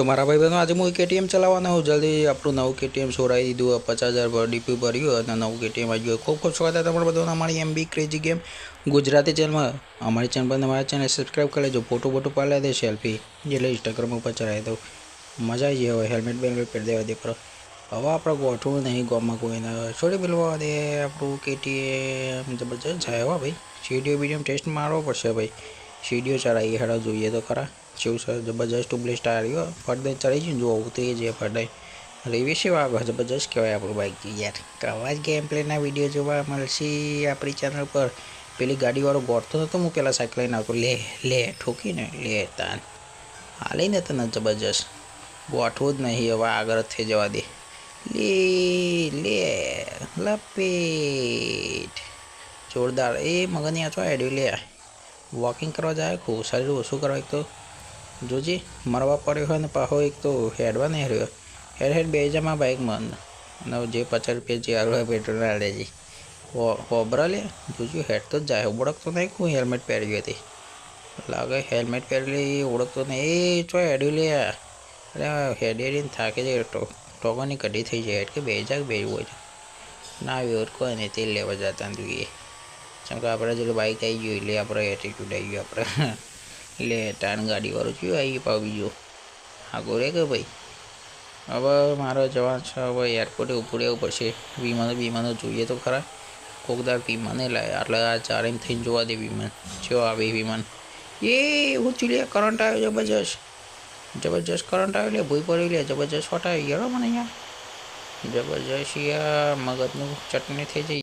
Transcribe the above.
તો મારા ભાઈ બહેનો આજે હું કેટીએમ ચલાવવાનો હું જલ્દી આપણું નવું કેટીએમ સોરાઈ દીધું પચાસ હજાર ડીપી ભર્યું અને નવું કેટીએમ આવી ગયું. ખૂબ ખૂબ સ્વાગત છે તમારા બધાને અમારી એમબી ક્રેઝી ગેમ ગુજરાતી ચેનલમાં. અમારી ચેનલ પર અમારા ચેનલ સબસ્ક્રાઈબ કરી લેજો. ફોટો ફોટો પાડી દે સેલ્ફી. એટલે ઇન્સ્ટાગ્રામ ઉપર ચડાવી દઉં. મજા આવી હવે. હેલ્મેટ બેલમેટ પહેરી દેવા દે પર. હવે આપણે ગોઠવું નહીં ગામમાં કોઈને. છોડી પેલવા દે આપણું કેટીએમ. જબરજસ્ત છે હો ભાઈ. સીડીઓ બીડીએમ ટેસ્ટ મારવો પડશે ભાઈ. સીડીઓ ચડાવી હેડો જોઈએ તો ખરા. જેવું સર જબરજસ્ત ટુબલેસ્ટ આવ્યો ફરદે ચડી જઈને જો ઉતરી જે ફરદે રેવી છે વાગ જબરજસ્ત કહેવાય આપણું બાઇક યાર. તો જ ગેમ પ્લેના વીડિયો જોવા મળશે આપણી ચેનલ પર. પેલી ગાડીવાળો ગોઠતો હતો હું પેલા સાયકલ લઈને આવતો લે લે, ઠોકીને, લે, તાન. હાલીને તને જબરજસ્ત. ગોઠવું જ નહીં, હવે આગળ થઈ જવા દે. લે લે, લપેટ. જોરદાર. એ મગની છો એડ્યું લે. વોકિંગ કરવા જાય, ખૂબ શરીર ઓછું કરવા એક તો જોજે, મરવા પડ્યો હોય ને પાહો એક તો હેડવા નહીં રહ્યો હેડ હેડ બે જમા મન અને જે પચાસ રૂપિયા જે હોય પેટ્રોલ ના લેજે. લે, જોજો, હેડ તો જાય, ઓળખતો નહીં હું હેલ્મેટ પહેર્યું હતી લાગે હેલ્મેટ પહેરેલી ઓળખતો નહીં. એ ચો હેડ્યું લે અરે હેડી હેડીને થાકે જાય ટોકોની કઢી થઈ જાય એટલે બે જાગ બે હોય. ના વ્યવહાર કોઈ નહીં, તેલ લેવા જતા જોઈએ જેમ કે આપણે જેટલું બાઇક આવી ગયું એટલે આપણે એટીટ્યુડ આવી ગયો આપણે. એટલે ટાણ ગાડીવાળું થયું આવી પાવ બીજો. હા ગોરે કે ભાઈ? હવે મારો જવાનું છે, હવે એરપોર્ટે ઉપડી રહેવું પડશે. વિમાનો વિમાનો જોઈએ તો ખરા. કોકદાર વિમાને લાય એટલે આ ચાર એમ થઈને જોવા દે વિમાન. જો આવે વિમાન. એ, હું ચીલે કરંટ આવ્યો જબરજસ્ત. જબરજસ્ત કરંટ આવ્યો લે ભૂઈ પડી લે જબરજસ્ત શોટ આવી ગયો મને અહીંયા જબરજસ્ત યાર, મગજનું ચટણી થઈ જાય.